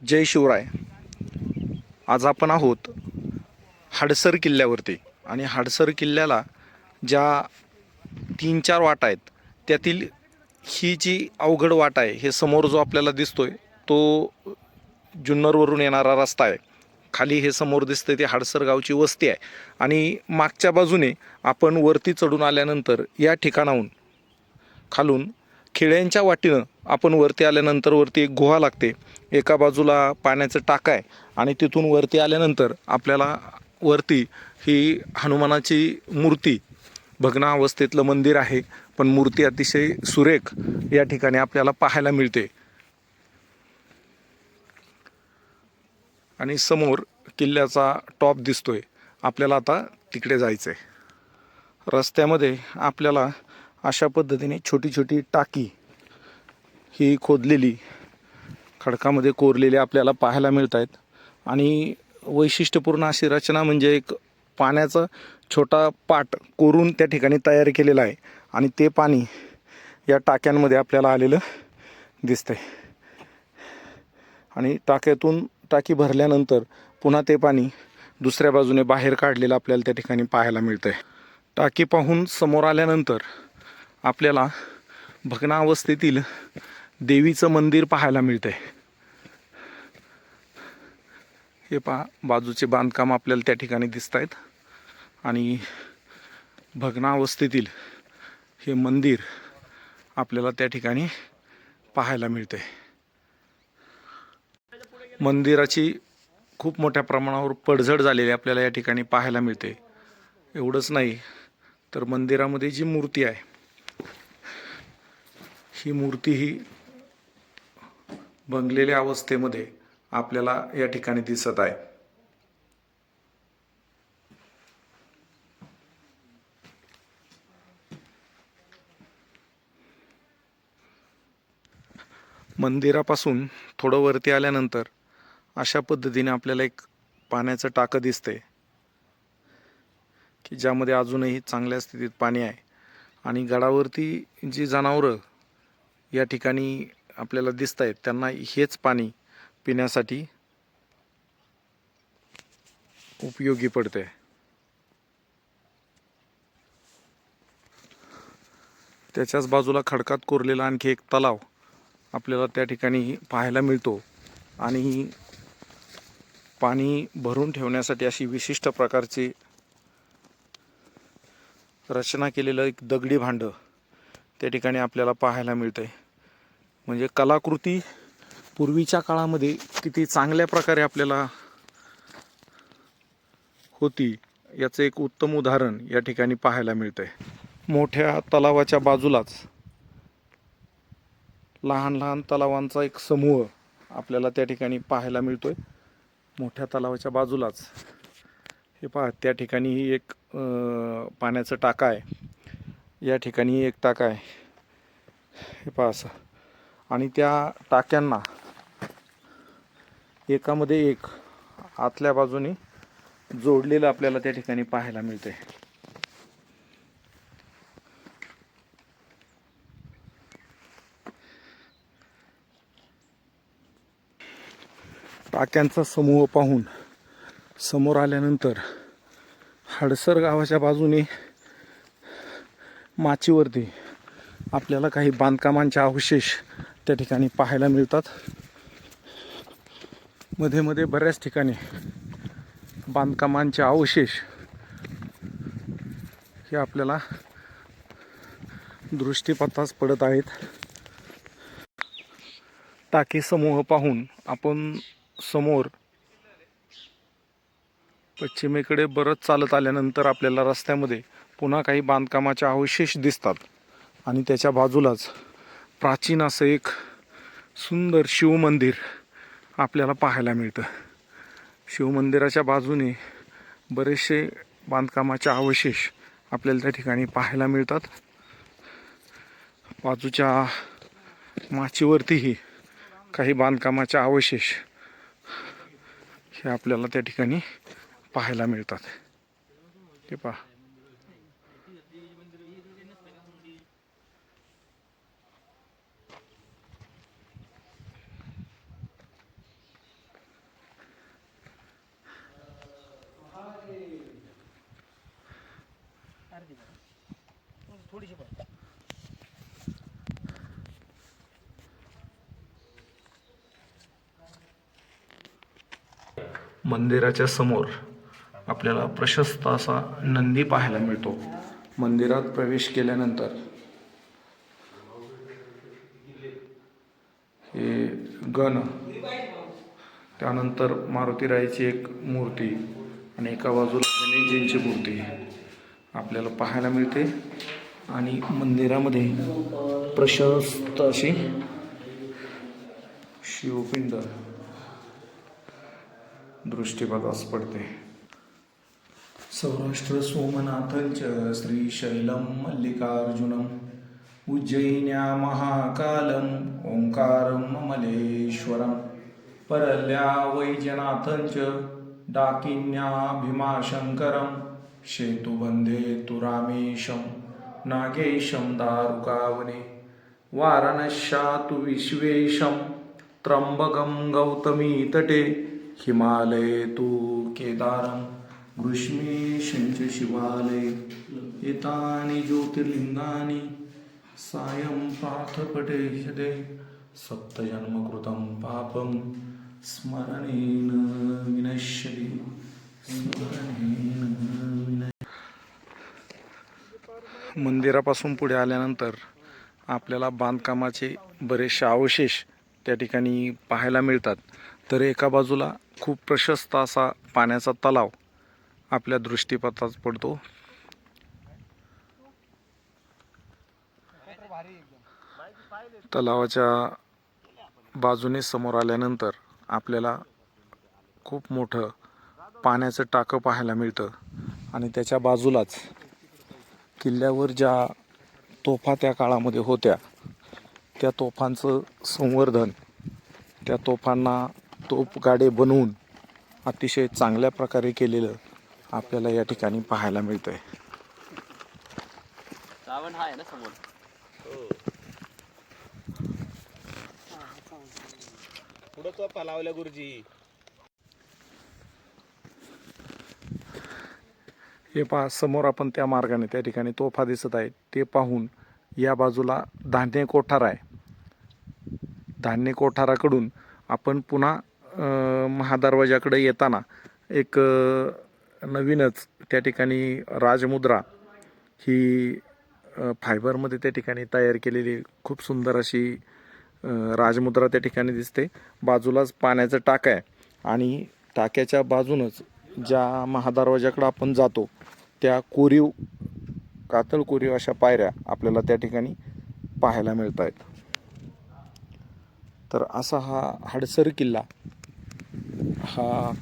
जय शिवराय. आज आपण आहोत हाडसर किल्ल्यावरती. आणि हाडसर किल्ल्याला ज्या तीन चार वाटा आहेत त्यातील ही जी अवघड वाट आहे हे समोर जो आपल्याला दिसतोय तो जुन्नरवरून येणारा रस्ता आहे. खाली हे समोर दिसतंय ती हाडसर गावची वस्ती आहे. आणि मागच्या बाजूने आपण वरती चढून आल्यानंतर या ठिकाणाहून खालून खिळ्यांच्या वाटीनं आपण वरती आल्यानंतर वरती एक गुहा लागते. एका बाजूला पाण्याचं टाका आहे आणि तिथून वरती आल्यानंतर आपल्याला वरती ही हनुमानाची मूर्ती भग्ना अवस्थेतलं मंदिर आहे पण मूर्ती अतिशय सुरेख या ठिकाणी आपल्याला पाहायला मिळते. आणि समोर किल्ल्याचा टॉप दिसतोय. आपल्याला आता तिकडे जायचं आहे रस्त्यामध्ये आपल्याला अशा पद्धतीने छोटी छोटी टाकी ही खोदलेली खडकामध्ये कोरलेली आपल्याला पाहायला मिळत आहेत आणि वैशिष्ट्यपूर्ण अशी रचना म्हणजे एक पाण्याचा छोटा पाट कोरून त्या ठिकाणी तयार केलेला आहे. आणि ते पाणी या टाक्यांमध्ये आपल्याला आलेलं दिसतंय. आणि टाक्यातून टाकी भरल्यानंतर पुन्हा ते पाणी दुसऱ्या बाजूने बाहेर काढलेलं आपल्याला त्या ठिकाणी पाहायला मिळतंय. टाकी पाहून समोर आल्यानंतर आपल्याला भग्नावस्थेतील देवीचं मंदिर पाहायला मिळतंय. हे पहा बाजूचे बांधकाम आपल्याला त्या ठिकाणी दिसत आहेत आणि भग्नावस्थेतील हे मंदिर आपल्याला त्या ठिकाणी पाहायला मिळते मंदिराची खूप मोठ्या प्रमाणावर पडझड झालेली आपल्याला या ठिकाणी पाहायला मिळते एवढंच नाही तर मंदिरामध्ये जी मूर्ती आहे ही मूर्ती ही भंगलेल्या अवस्थेमध्ये आपल्याला या ठिकाणी दिसत आहे. मंदिरापासून थोडं वरती आल्यानंतर अशा पद्धतीने आपल्याला एक पाण्याचं टाकं दिसते की ज्यामध्ये अजूनही चांगल्या स्थितीत पाणी आहे. आणि गडावरती जी जनावरं या ठिकाणी आपल्याला दिसत आहेत त्यांना हेच पाणी पिण्यासाठी उपयोगी पडते त्याच्याच बाजूला खडकात कोरलेला आणखी एक तलाव आपल्याला त्या ठिकाणी पाहायला मिळतो. आणि पाणी भरून ठेवण्यासाठी अशी विशिष्ट प्रकारची रचना केलेलं एक दगडी भांडं त्या ठिकाणी आपल्याला पाहायला मिळतंय. म्हणजे कलाकृती पूर्वीच्या काळामध्ये किती चांगल्या प्रकारे आपल्याला होती याचं एक उत्तम उदाहरण या ठिकाणी पाहायला मिळतंय. मोठ्या तलावाच्या बाजूलाच लहान लहान तलावांचा एक समूह आपल्याला त्या ठिकाणी पाहायला मिळतो आहे मोठ्या तलावाच्या बाजूलाच. हे पहा त्या ठिकाणी एक पाण्याचं टाका आहे. या ठिकाणी एक टाका आहे. हे पहा असं. आणि त्या टाक्यांना एकामध्ये एक आतल्या बाजूने जोडलेलं आपल्याला त्या ठिकाणी पाहायला मिळते टाक्यांचा समूह पाहून समोर आल्यानंतर हडसर गावाच्या बाजूने माचीवरती आपल्याला काही बांधकामांचे अवशेष त्या ठिकाणी पाहायला मिळतात. मध्ये मध्ये बऱ्याच ठिकाणी बांधकामांचे अवशेष हे आपल्याला दृष्टीपथास पडत आहेत. टाकी समूह पाहून आपण समोर पश्चिमेकडे बरंच चालत आल्यानंतर आपल्याला रस्त्यामध्ये पुन्हा काही बांधकामाचे अवशेष दिसतात. आणि त्याच्या बाजूलाच प्राचीन असं एक सुंदर शिवमंदिर आपल्याला पाहायला मिळतं. शिवमंदिराच्या बाजूने बरेचसे बांधकामाचे अवशेष आपल्याला त्या ठिकाणी पाहायला मिळतात. बाजूच्या माचीवरतीही काही बांधकामाचे अवशेष हे आपल्याला त्या ठिकाणी पाहायला मिळतात. हे पहा. मंदिराच्या समोर आपल्याला प्रशस्त असा नंदी पाहायला मिळतो. मंदिरात प्रवेश केल्यानंतर हे गण त्यानंतर मारुतीरायाची एक मूर्ती आणि एका बाजूला गणेशजींची मूर्ती आपल्याला पाहायला मिळते. आणि मंदिरामध्ये प्रशस्त अशी शिवपिंड दृष्टीपदास पडते. सौराष्ट्र सोमनाथंच श्रीशैलं मल्लिकार्जुनम् उज्जयिन्या महाकालम् ओङ्कारं ममलेश्वरं परल्या वैजनाथञ्च डाकिन्या भीमाशङ्करं शेतुबन्धे तु रामेशं नागेशं दारुकावने वाराणस्या तु विश्वेशं त्र्यम्बकं गौतमी तटे हिमालये तु केदारं ग्रीष्मेशं च शिवालये एतानि ज्योतिर्लिङ्गानि सायं प्रार्थपठेयते सप्तजन्मकृतं पापं स्मरणेन मंदिरापासून पुढे आल्यानंतर आपल्याला बांधकामाचे बरेचसे अवशेष त्या ठिकाणी पाहायला मिळतात. तर एका बाजूला खूप प्रशस्त असा पाण्याचा तलाव आपल्या दृष्टीपथात पडतो. तलावाच्या बाजूने समोर आल्यानंतर आपल्याला खूप मोठं पाण्याचं टाकं पाहायला मिळतं. आणि त्याच्या बाजूलाच किल्ल्यावर ज्या तोफा त्या काळामध्ये होत्या त्या तोफांचं संवर्धन त्या तोफांना तोफ गाडे बनवून अतिशय चांगल्या प्रकारे केलेलं आपल्याला या ठिकाणी पाहायला मिळतं आहे हा पुढं तो लावल्या गुरुजी. हे पहा समोर आपण त्या मार्गाने त्या ठिकाणी तोफा दिसत आहे. ते पाहून या बाजूला धान्य कोठार आहे. धान्य कोठाराकडून आपण पुन्हा अ, महादरवाजाकडे येताना एक नवीनच त्या ठिकाणी राजमुद्रा ही फायबरमध्ये त्या ठिकाणी तयार केलेली खूप सुंदर अशी राजमुद्रा त्या ठिकाणी दिसते. बाजूलाच पाण्याचं टाकं आहे आणि टाक्याच्या बाजूनच ज्या महादरवाज्याकडं आपण जातो त्या कोरीव कातळ कोरीव अशा पायऱ्या आपल्याला त्या ठिकाणी पाहायला मिळत आहेत तर असा हा हडसर किल्ला हा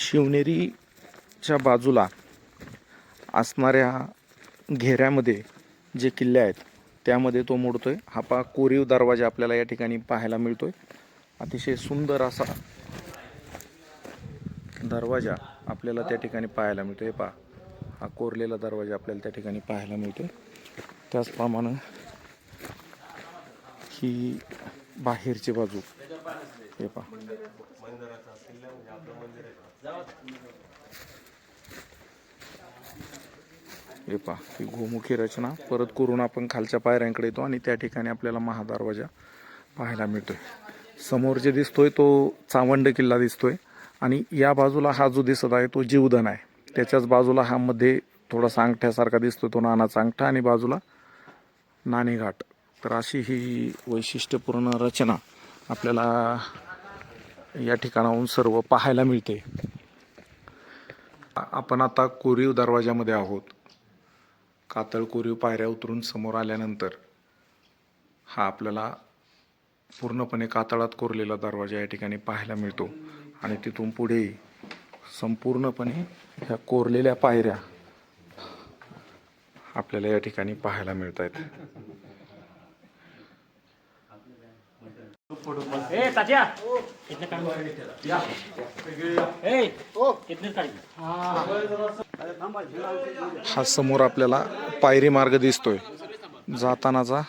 शिवनेरीच्या बाजूला असणाऱ्या घेऱ्यामध्ये जे किल्ले आहेत त्यामध्ये तो मोडतो आहे हा पा कोरीव दरवाजा आपल्याला या ठिकाणी पाहायला मिळतो आहे अतिशय सुंदर असा दरवाजा आपल्याला त्या ठिकाणी पाहायला मिळतो आहे पहा हा कोरलेला दरवाजा आपल्याला त्या ठिकाणी पाहायला मिळतो त्याचप्रमाणे ही बाहेरची बाजू. हे पहा. हे पहा ही गोमुखी रचना. परत करून आपण खालच्या पायऱ्यांकडे येतो आणि त्या ठिकाणी आपल्याला महादरवाजा पाहायला मिळतोय. समोर जे दिसतोय तो चावंड किल्ला दिसतोय. आणि या बाजूला हा जो दिसत आहे तो जीवधन आहे. त्याच्याच बाजूला हा मध्ये थोडासा अंगठ्यासारखा दिसतो तो नानाचा अंगठा आणि बाजूला नाणेघाट. तर अशी ही वैशिष्ट्यपूर्ण रचना आपल्याला या ठिकाणाहून सर्व पाहायला मिळते. आपण आता कोरीव दरवाजामध्ये आहोत. कातळ कोरीव पायऱ्या उतरून समोर आल्यानंतर हा आपल्याला पूर्णपणे कातळात कोरलेला दरवाजा या ठिकाणी पाहायला मिळतो. आणि तिथून पुढे संपूर्णपणे ह्या कोरलेल्या पायऱ्या आपल्याला या ठिकाणी पाहायला मिळत आहेत हा समोर आपल्याला पायरी मार्ग दिसतोय. जातानाचा.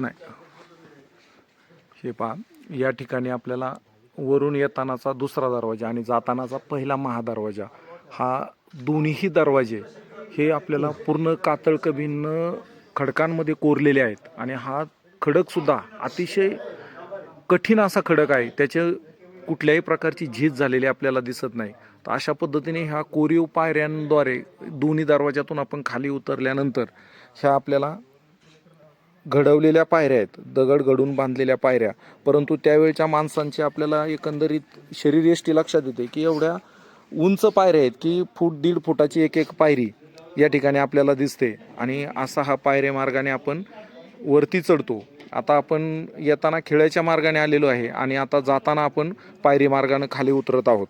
नाही. हे पहा या ठिकाणी आपल्याला वरून येतानाचा दुसरा दरवाजा आणि जातानाचा पहिला महादरवाजा. हा दोन्हीही दरवाजे हे आपल्याला पूर्ण कातळ खडकांमध्ये कोरलेले आहेत. आणि हा खडकसुद्धा अतिशय कठीण असा खडक आहे. त्याचे कुठल्याही प्रकारची झीज झालेली आपल्याला दिसत नाही. तर अशा पद्धतीने ह्या कोरीव पायऱ्यांद्वारे दोन्ही दरवाज्यातून आपण खाली उतरल्यानंतर ह्या आपल्याला घडवलेल्या पायऱ्या आहेत. दगड घडून बांधलेल्या पायऱ्या. परंतु त्यावेळच्या माणसांची आपल्याला एकंदरीत शरीरयष्टी लक्षात येते की एवढ्या उंच पायऱ्या आहेत की फूट दीड फुटाची एक एक पायरी या ठिकाणी आपल्याला दिसते. आणि असा हा पायरे मार्गाने आपण वरती चढतो. आता आपण येताना खेळाच्या मार्गाने आलेलो आहे आणि आता जाताना आपण पायरी मार्गाने खाली उतरत आहोत.